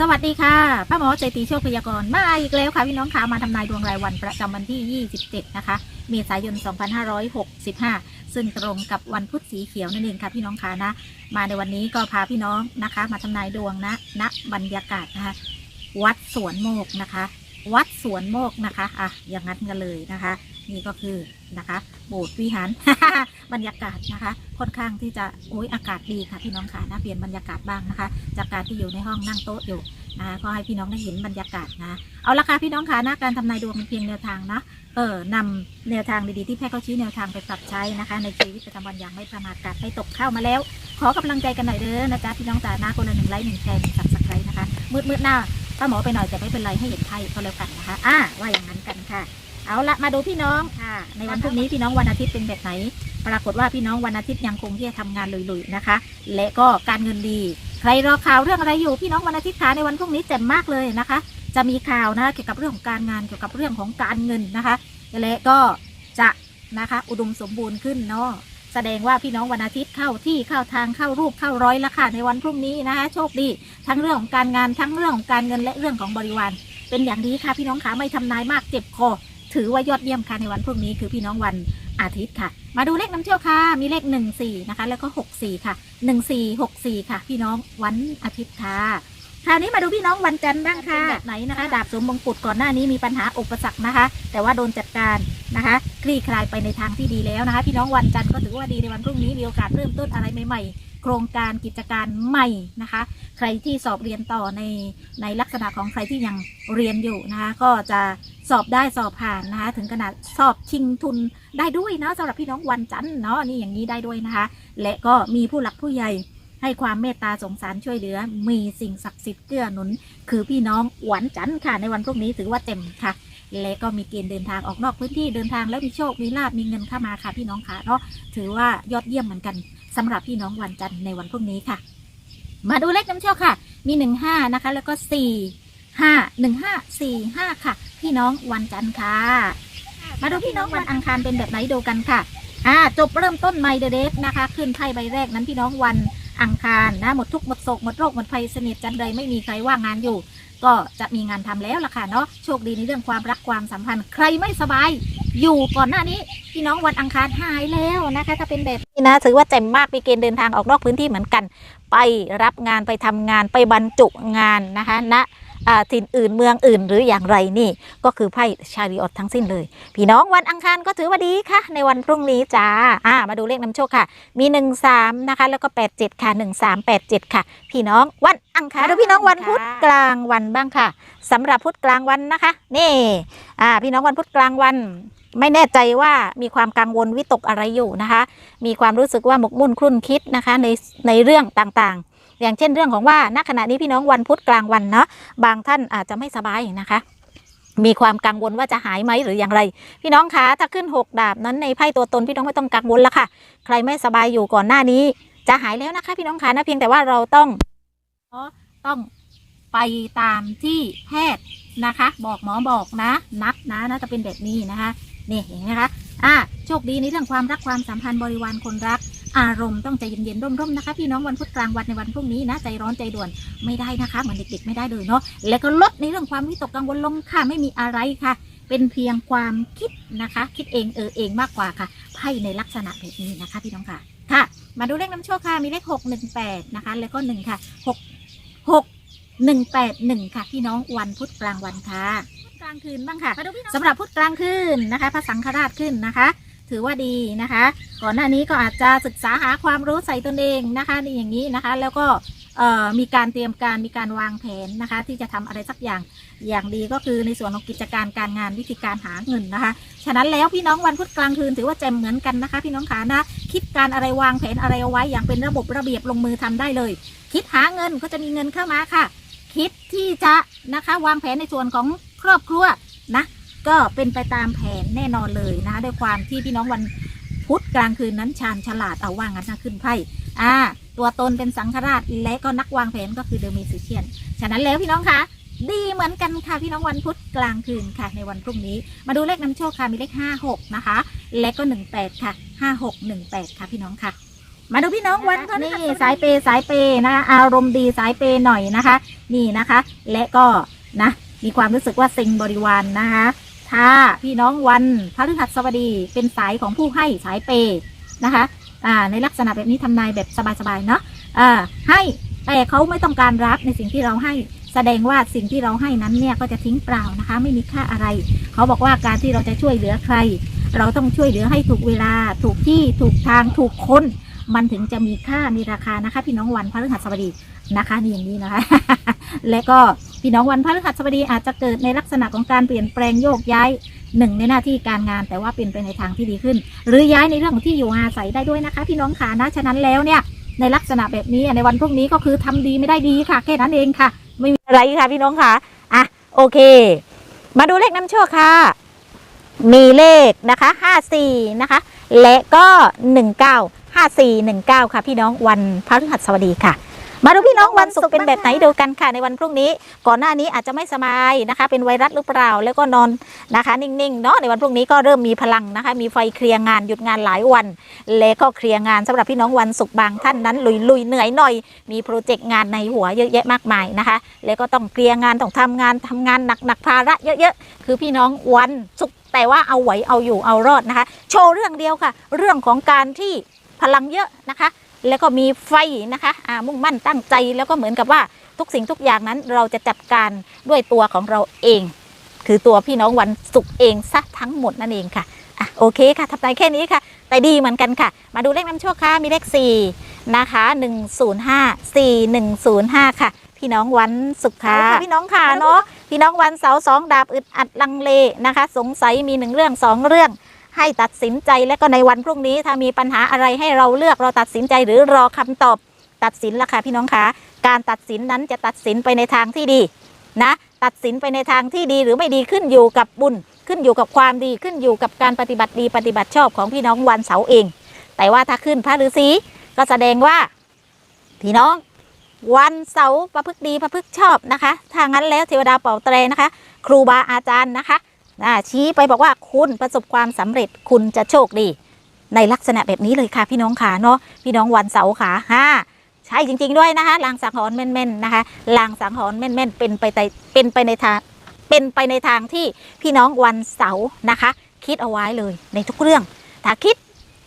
สวัสดีค่ะ ป้าหมอใจตีโชคพยากรณ์มาอีกแล้วค่ะ พี่น้องคะมาทำนายดวงรายวันประจำวันที่ 27 นะคะ เมษายน 2565 ซึ่งตรงกับวันพุธสีเขียวนั่นเองค่ะพี่น้องคะนะ มาในวันนี้ก็พาพี่น้องนะคะ มาทำนายดวงนะณบรรยากาศนะคะ วัดสวนโมกนะคะ วัดสวนโมกนะคะอะอย่างนั้นกันเลยนะคะ นี่ก็คือนะคะ โบสถ์วิหาร บรรยากาศนะคะ ค่อนข้างที่จะโอ้ยอากาศดีค่ะพี่น้องค่ะนะเปลี่ยนบรรยากาศบ้างนะคะ จากการที่อยู่ในห้องนั่งโต๊ะอยู่นะก็ให้พี่น้องได้เห็นบรรยากาศนะเอาละค่ะพี่น้องค่ะนะการทำนายดวงเป็นเพียงแนวทางนะเออนำแนวทางดีๆที่แพทย์เขาชี้แนวทางไปปรับใช้นะคะ ในชีวิตประจำวันอย่างไม่ประมาทกาดไม่ตกเข้ามาแล้ว ขอกำลังใจกันหน่อยเด้อนะจ๊ะพี่น้องจ๋านะคนละหนึ่งไลค์หนึ่งแชร์หนึ่งสับสไครต์นะคะมืดมืดๆหน้าป้าหมอไปหน่อยแต่ไม่เป็นไรให้เห็นไพ่ก็แล้วกันนะคะ อ่าว่าอย่างนั้นกันค่ะ เอาละมาดูพี่น้องค่ะในวันพรุ่งนี้พี่น้องวันอาทิตย์เป็นแบบไหน ปรากฏว่าพี่น้องวันอาทิตย์ยังคงที่จะทำงานลุยๆนะคะ และก็การเงินดี ใครรอข่าวเรื่องอะไรอยู่พี่น้องวันอาทิตย์คะในวันพรุ่งนี้แจ่มมากเลยนะคะ จะมีข่าวนะเกี่ยวกับเรื่องของการงานเกี่ยวกับเรื่องของการเงินนะคะและก็จะนะคะอุดมสมบูรณ์ขึ้นเนาะแสดงว่าพี่น้องวันอาทิตย์เข้าที่เข้าทางเข้ารูปเข้าร้อยละค่ะในวันพรุ่งนี้นะคะโชคดี ทั้งเรื่องของการงานทั้งเรื่องของการเงินและเรื่องของบริวาร เป็นอย่างดีค่ะพี่น้องขาไม่ทำนายมากเจ็บคอ ถือว่ายอดเยี่ยมค่ะในวันพรุ่งนี้คือพี่น้องวันอาทิตย์ค่ะ มาดูเลขน้ำเที่ยวค่ะ มีเลขหนึ่งสี่นะคะ แล้วก็หกสี่ค่ะหนึ่งสี่หกสี่ค่ะ พี่น้องวันอาทิตย์ค่ะคราวนี้มาดูพี่น้องวันจันทร์บ้างค่ะแบบไหนนะคะ ดาบสมมงกุฎก่อนหน้านี้มีปัญหาอุปสรรคนะคะ แต่ว่าโดนจัดการนะคะ คลี่คลายไปในทางที่ดีแล้วนะคะ พี่น้องวันจันทร์ก็ถือว่าดีในวันพรุ่งนี้มีโอกาสเริ่มต้นอะไรใหม่ๆโครงการกิจการใหม่นะคะ ใครที่สอบเรียนต่อในในลักษณะของใครที่ยังเรียนอยู่นะคะ ก็จะ สอบได้สอบผ่านนะคะ ถึงขนาดสอบชิงทุนได้ด้วยนะสำหรับพี่น้องวันจันทร์เนาะนี่อย่างนี้ได้ด้วยนะคะ และก็มีผู้หลักผู้ใหญ่ให้ความเมตตาสงสารช่วยเหลือ มีสิ่งศักดิ์สิทธิ์เกื้อหนุน คือพี่น้องวันจันทร์ค่ะ ในวันพรุ่งนี้ถือว่าเต็มค่ะ และก็มีเกณฑ์เดินทางออกนอกพื้นที่เดินทางแล้วมีโชค มีลาบมีเงินเข้ามาค่ะ พี่น้องค่ะเนาะถือว่ายอดเยี่ยมเหมือนกันสำหรับพี่น้องวันจันทร์ในวันพรุ่งนี้ค่ะ มาดูเลขน้ำโชคค่ะ มีหนึ่งห้านะคะ แล้วก็สี่ห้าหนึ่งห้าสี่ห้าค่ะ พี่น้องวันจันทร์ค่ะ มาดูพี่น้องวันอังคารเป็นแบบไหนดูกันค่ะอ่าจบเริ่มต้นไมเดเดสนะคะ ขึ้นไพ่ใบแรกนั้นพี่น้องวันอังคารนะหมดทุกข์หมดโศกหมดโรคหมดภัยสนิทจันใดไม่มีใครว่างงานอยู่ ก็จะมีงานทำแล้วล่ะค่ะเนาะโชคดีในเรื่องความรักความสัมพันธ์ ใครไม่สบาย อยู่ก่อนหน้านี้ พี่น้องวันอังคารหายแล้วนะคะ ถ้าเป็นแบบนี้นะถือว่าเจ๋มมากมีเกณฑ์เดินทางออกนอกพื้นที่เหมือนกัน ไปรับงานไปทำงานไปบรรจุงานนะคะณอ่า ถิ่นอื่นเมืองอื่น หรืออย่างไรนี่ ก็คือไพ่ชาริออตทั้งสิ้นเลย พี่น้องวันอังคารก็ถือว่าดีค่ะ ในวันพรุ่งนี้จ้าอ่ามาดูเลขนำโชคค่ะ มี 1 3 นะคะ แล้วก็ 8 7 ค่ะ 1 3 8 7 ค่ะ พี่น้องวันอังคารดูพี่น้องวันพุธกลางวันบ้างค่ะสำหรับพุธกลางวันนะคะ นี่อ่าพี่น้องวันพุธกลางวันไม่แน่ใจว่ามีความกังวลวิตกอะไรอยู่นะคะ มีความรู้สึกว่าหมกมุ่นคลุ่นคิดนะคะในในเรื่องต่างๆ อย่างเช่นเรื่องของว่าณขณะนี้พี่น้องวันพุธกลางวันเนาะบางท่านอาจจะไม่สบายนะคะมีความกังวลว่าจะหายไหมหรืออย่างไร พี่น้องคะถ้าขึ้นหกดาบนั้นในไพ่ตัวตนพี่น้องไม่ต้องกังวลละค่ะ ใครไม่สบายอยู่ก่อนหน้านี้ จะหายแล้วนะคะ พี่น้องคะนะเพียงแต่ว่าเราต้องต้องไปตามที่แพทย์นะคะ บอกหมอบอกนะ นัดนะน่าจะเป็นแบบนี้นะคะนี่เห็นไหมคะ อ่าโชคดีในเรื่องความรักความสัมพันธ์บริวารคนรัก อารมณ์ต้องใจเย็นๆร่มๆนะคะพี่น้องวันพุธกลางวันในวันพรุ่งนี้นะใจร้อนใจด่วนไม่ได้นะคะเหมือนเด็กๆไม่ได้เลยเนาะแล้วก็ลดในเรื่องความวิตกกังวลลงค่ะไม่มีอะไรค่ะ เป็นเพียงความคิดนะคะ คิดเองเออเองมากกว่าค่ะไพ่ในลักษณะแบบนี้นะคะพี่น้องค่ะค่ะ มาดูเลขน้ำโชคค่ะมีเลขหกหนึ่งแปดนะคะ แล้วก็หนึ่งค่ะหก หกหนึ่งแปดหนึ่งค่ะ พี่น้องวันพุธกลางวันค่ะพุธกลางคืนบ้างค่ะสำหรับพุธกลางคืนนะคะพระสังฆราชขึ้นนะคะ ถือว่าดีนะคะ ก่อนหน้านี้ก็อาจจะศึกษาหาความรู้ใส่ตนเองนะคะนี่อย่างนี้นะคะ แล้วก็เอ่อมีการเตรียมการมีการวางแผนนะคะ ที่จะทำอะไรสักอย่างอย่างดีก็คือในส่วนของกิจการการงานวิธีการหาเงินนะคะ ฉะนั้นแล้วพี่น้องวันพุธกลางคืนถือว่าแจ่มเหมือนกันนะคะ พี่น้องขานะ คิดการอะไรวางแผนอะไรเอาไว้อย่างเป็นระบบระเบียบลงมือทำได้เลย คิดหาเงินก็จะมีเงินเข้ามาค่ะ คิดที่จะนะคะ วางแผนในส่วนของครอบครัวนะ ก็เป็นไปตามแผนแน่นอนเลยนะคะด้วยความที่พี่น้องวันพุธกลางคืนนั้นชาญฉลาดเอาว่างั้นนะขึ้นไพ่อ่า ตัวตนเป็นสังฆราชและก็นักวางแผนก็คือเดอะมีสิเชียน ฉะนั้นแล้วพี่น้องคะดีเหมือนกันค่ะพี่น้องวันพุธกลางคืนค่ะในวันพรุ่งนี้ มาดูเลขนำโชคค่ะมีเลขห้าหกนะคะ และก็หนึ่งแปดค่ะห้าหกหนึ่งแปดค่ะพี่น้องค่ะ มาดูพี่น้องวันนี่สายเปย์สายเปย์นะคะอารมณ์ดีสายเปย์หน่อยนะคะ นี่นะคะ และก็นะมีความรู้สึกว่าสิ่งบริวารนนะคะถ้าพี่น้องวันพฤหัสบดีเป็นสายของผู้ให้สายเปย์นะคะอ่าในลักษณะแบบนี้ทำนายแบบสบายๆเนาะอ่าให้แต่เขาไม่ต้องการรับในสิ่งที่เราให้แสดงว่าสิ่งที่เราให้นั้นเนี่ยก็จะทิ้งเปล่านะคะ ไม่มีค่าอะไร เขาบอกว่าการที่เราจะช่วยเหลือใคร เราต้องช่วยเหลือให้ถูกเวลาถูกที่ถูกทางถูกคน มันถึงจะมีค่ามีราคานะคะ พี่น้องวันพฤหัสบดีนะคะนี่อย่างนี้นะคะ และก็พี่น้องวันพฤหัสบดีอาจจะเกิดในลักษณะของการเปลี่ยนแปลงโยกย้ายหนึ่งในหน้าที่การงานแต่ว่าเป็นไปในทางที่ดีขึ้น หรือย้ายในเรื่องของที่อยู่อาศัยได้ด้วยนะคะ พี่น้องขานะฉะนั้นแล้วเนี่ยในลักษณะแบบนี้ในวันพรุ่งนี้ก็คือทำดีไม่ได้ดีค่ะ แค่นั้นเองค่ะ ไม่มีอะไรค่ะพี่น้องค่ะอะโอเค มาดูเลขน้ำโชคค่ะ มีเลขนะคะ 54 นะคะ และก็ 19 5419 ค่ะ พี่น้องวันพฤหัสบดีค่ะ มาดูพี่น้องวันศุกร์เป็นแบบไหนดูกันค่ะในวันพรุ่งนี้ ก่อนหน้านี้อาจจะไม่สบายนะคะ เป็นไวรัสหรือเปล่าแล้วก็นอนนะคะ นิ่งๆเนาะในวันพรุ่งนี้ก็เริ่มมีพลังนะคะ มีไฟเคลียร์งานหยุดงานหลายวัน แล้วก็เคลียร์งานสำหรับพี่น้องวันศุกร์บางท่านนั้นลุยลุยๆเหนื่อยหน่อย มีโปรเจกต์งานในหัวเยอะแยะมากมายนะคะ แล้วก็ต้องเคลียร์งานต้องทำงานทำงานหนักๆภาระเยอะๆคือพี่น้องวันศุกร์แต่ว่าเอาไหวเอาอยู่เอารอดนะคะ โชว์เรื่องเดียวค่ะ เรื่องของการที่ พลังเยอะนะคะ แล้วก็มีไฟนะคะอ่ามุ่งมั่นตั้งใจแล้วก็เหมือนกับว่าทุกสิ่งทุกอย่างนั้นเราจะจัดการด้วยตัวของเราเอง คือตัวพี่น้องวันศุกร์เองซะทั้งหมดนั่นเองค่ะอะโอเคค่ะทำใจแค่นี้ค่ะ แต่ดีเหมือนกันค่ะ มาดูเลขน้ำโชคค่ะมีเลข4นะคะ105 4105 ค่ะ พี่น้องวันศุกร์ค่ะพี่น้องค่ะเนาะพี่น้องวันเสาร์สองดาบอึดอัดลังเลนะคะ สงสัยมีหนึ่งเรื่องสองเรื่อง ให้ตัดสินใจและก็ในวันพรุ่งนี้ถ้ามีปัญหาอะไรให้เราเลือกเราตัดสินใจหรือรอคำตอบตัดสินละค่ะพี่น้องคะการตัดสินนั้นจะตัดสินไปในทางที่ดีนะตัดสินไปในทางที่ดีหรือไม่ดีขึ้นอยู่กับบุญ ขึ้นอยู่กับความดีขึ้นอยู่กับการปฏิบัติดีปฏิบัติชอบของพี่น้องวันเสาร์เอง แต่ว่าถ้าขึ้นพระฤาษีก็แสดงว่าพี่น้องวันเสาร์ประพฤกดีประพฤกชอบนะคะถ้างั้นแล้วเทวดาเป่าแตรนะคะ ครูบาอาจารย์นะคะ ชี้ไปบอกว่าคุณประสบความสำเร็จคุณจะโชคดี ในลักษณะแบบนี้เลยค่ะพี่น้องขาเนาะพี่น้องวันเสาร์ขาห้าใช่จริง ๆ ด้วยนะคะลางสังหรณ์แม่นๆนะคะลางสังหรณ์แม่นๆเป็นไปในเป็นไปในทางเป็นไปในทางที่พี่น้องวันเสาร์นะคะ คิดเอาไว้เลยในทุกเรื่อง ถ้าคิด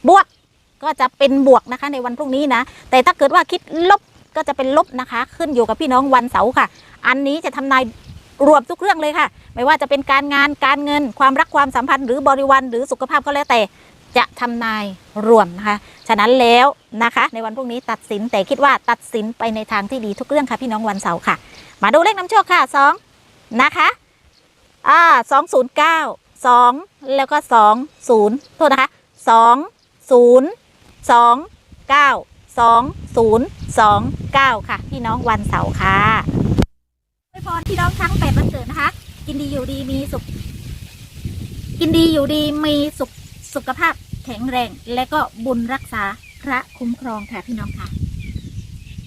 บวกก็จะเป็นบวกนะคะในวันพรุ่งนี้นะ แต่ถ้าเกิดว่าคิดลบก็จะเป็นลบนะคะ ขึ้นอยู่กับพี่น้องวันเสาร์ค่ะ อันนี้จะทำนาย รวมทุกเรื่องเลยค่ะ ไม่ว่าจะเป็นการงานการเงิน ความรักความสัมพันธ์หรือบริวารหรือสุขภาพก็แล้วแต่จะทำนายรวมนะคะ ฉะนั้นแล้วนะคะ ในวันพรุ่งนี้ตัดสินแต่คิดว่าตัดสินไปในทางที่ดีทุกเรื่องค่ะพี่น้องวันเสาร์ค่ะ มาดูเลขน้ำโชคค่ะสองนะคะอ่าสองศูนย์เก้าสองแล้วก็สองศูนย์โทษนะคะสองศูนย์สองเก้าสองศูนย์สองเก้าค่ะ พี่น้องวันเสาร์ค่ะ ไปพรพี่น้องทั้งแปดวันเกิดนะคะ กินดีอยู่ดีมีสุข กินดีอยู่ดีมีสุขสุขภาพแข็งแรง และก็บุญรักษาพระคุ้มครองค่ะพี่น้องค่ะ